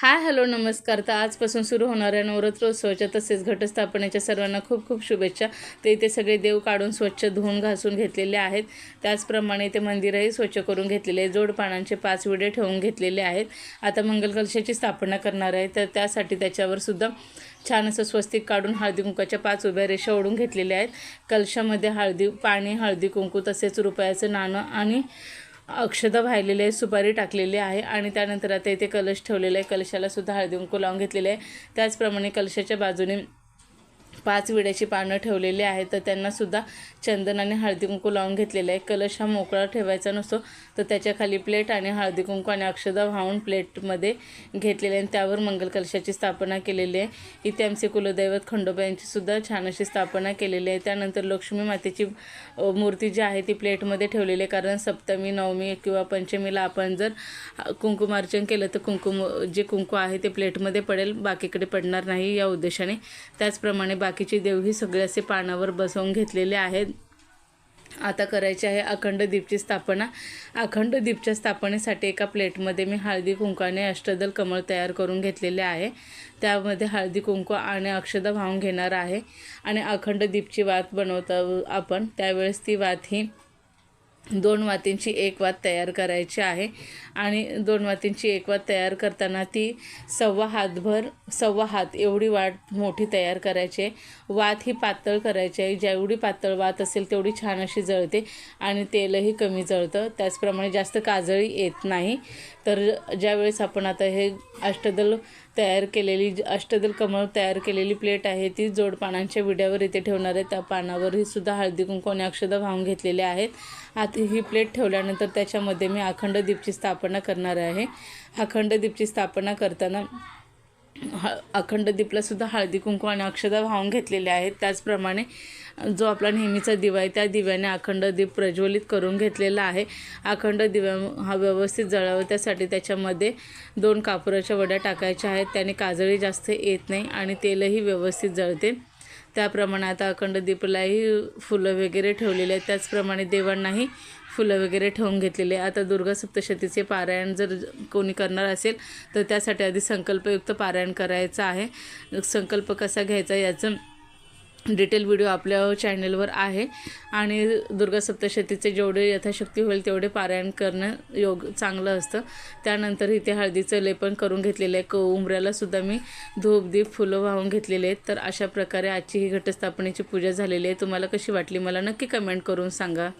Hi hello नमस्कार. तर आजपासून सुरू होणाऱ्या नवरात्रोत्सवाच्या तसेच घटस्थापनेच्या सर्वांना खूप खूप शुभेच्छा. ते इथे सगळे देव काढून स्वच्छ धुवून घासून घेतलेले आहेत. त्याचप्रमाणे ते मंदिरही स्वच्छ करून घेतलेले आहे जोडपानांचे पाच विडे ठेवून घेतलेले आहेत. आता मंगल कलशाची स्थापना करणार आहे. तर त्यासाठी त्याच्यावर सुद्धा छान असं स्वस्तिक काढून हळदी कुंकाच्या पाच उभ्या रेषा ओढून घेतलेल्या आहेत. कलशामध्ये हळदी पाणी हळदी कुंकू तसेच रुपयाचं नाणं आणि अक्षतं वाहिलेली आहे सुपारी टाकलेली आहे आणि त्यानंतर आता इथे कलश ठेवलेला आहे. कलशाला सुद्धा हळदी कुंकू लावून घेतलेले आहे. त्याचप्रमाणे कलशाच्या बाजूने पाच विड्याची पानं ठेवलेली आहेत तर त्यांनासुद्धा चंदन आणि हळदी कुंकू लावून घेतलेलं आहे. कलश हा मोकळा ठेवायचा नसतो तर त्याच्याखाली प्लेट आणि हळदी कुंकू आणि अक्षदा वाहून प्लेटमध्ये घेतलेले आहे. त्यावर मंगल कलशाची स्थापना केलेली आहे. इथे आमचे कुलदैवत खंडोबा यांचीसुद्धा छान अशी स्थापना केलेली आहे. त्यानंतर लक्ष्मी मातेची मूर्ती जी आहे ती प्लेटमध्ये ठेवलेली आहे. कारण सप्तमी नवमी किंवा पंचमीला आपण जर कुंकुमार्चन केलं तर कुंकुम जे कुंकू आहे ते प्लेटमध्ये पडेल. बाकीकडे पडणार नाही या उद्देशाने. त्याचप्रमाणे बाकीचे देवही सगळे असे पानावर बसवून घेतलेले आहेत. आता करायची आहे अखंड दीपची स्थापना. अखंड दीपच्या स्थापनेसाठी एका प्लेटमध्ये मी हळदी कुंकाने अष्टदल कमळ तयार करून घेतलेले आहे. त्यामध्ये हळदी कुंकू आणि अक्षदा वाहून घेणार आहे. आणि अखंड दीपची वात बनवता आपण. त्यावेळेस ती वात ही दोन वातींची एक वात तयार करायची आहे. आणि दोन वातींची एक वात तयार करताना ती सव्वा हातभर सव्वा हात एवढी वाट मोठी तयार करायची आहे. वात ही पातळ करायची आहे. जेवढी पातळ वात असेल तेवढी छान अशी जळते आणि तेलही कमी जळतं. त्याचप्रमाणे जास्त काजळी येत नाही. तर ज्यावेळेस आपण आता हे अष्टदल तयार केलेली अष्टदल कमळ तयार केलेली प्लेट आहे ती जोडपानांच्या विड्यावर इथे ठेवणार आहे. त्या पानावरही सुद्धा हळदी कुंकू आणि अक्षदा वाहून घेतलेले आहेत. आता ही प्लेट ठेवल्यानंतर त्याच्यामध्ये मी अखंड दीपची स्थापना करणार आहे. अखंड दीपची स्थापना करताना ह अखंड दीपलासुद्धा हळदी कुंकू आणि अक्षदा वाहून घेतलेले आहेत. त्याचप्रमाणे जो आपला नेहमीचा दिवा आहे त्या दिव्याने अखंड दीप प्रज्वलित करून घेतलेला आहे. अखंड दिव्या हा व्यवस्थित जळावा त्यासाठी त्याच्यामध्ये दोन कापुराच्या वड्या टाकायच्या आहेत. त्याने काजळी जास्त येत नाही आणि तेलही व्यवस्थित जळते. त्याप्रमाणे आता अखंड दीपलाही फुलं वगैरे ठेवलेले आहेत. त्याचप्रमाणे देवांनाही फुलं वगैरे ठेवून घेतलेले आता दुर्गा सप्तशतीचे पारायण जर कोणी करणार असेल तर त्यासाठी आधी संकल्पयुक्त पारायण करायचं आहे. संकल्प कसा घ्यायचा याचं डिटेल व्हिडिओ आपल्या चॅनलवर आहे. आणि दुर्गा सप्तशतीचे जेवढे यथाशक्ती होईल तेवढे पारायण करणं योग चांगलं असतं. त्यानंतर इथे हळदीचं लेपन करून घेतलेलं आहे. क उमऱ्यालासुद्धा मी धूप दीप फुलं वाहून घेतलेले आहेत. तर अशा प्रकारे आजची ही घटस्थापनेची पूजा झालेली आहे. तुम्हाला कशी वाटली? मला नक्की कमेंट करून सांगा.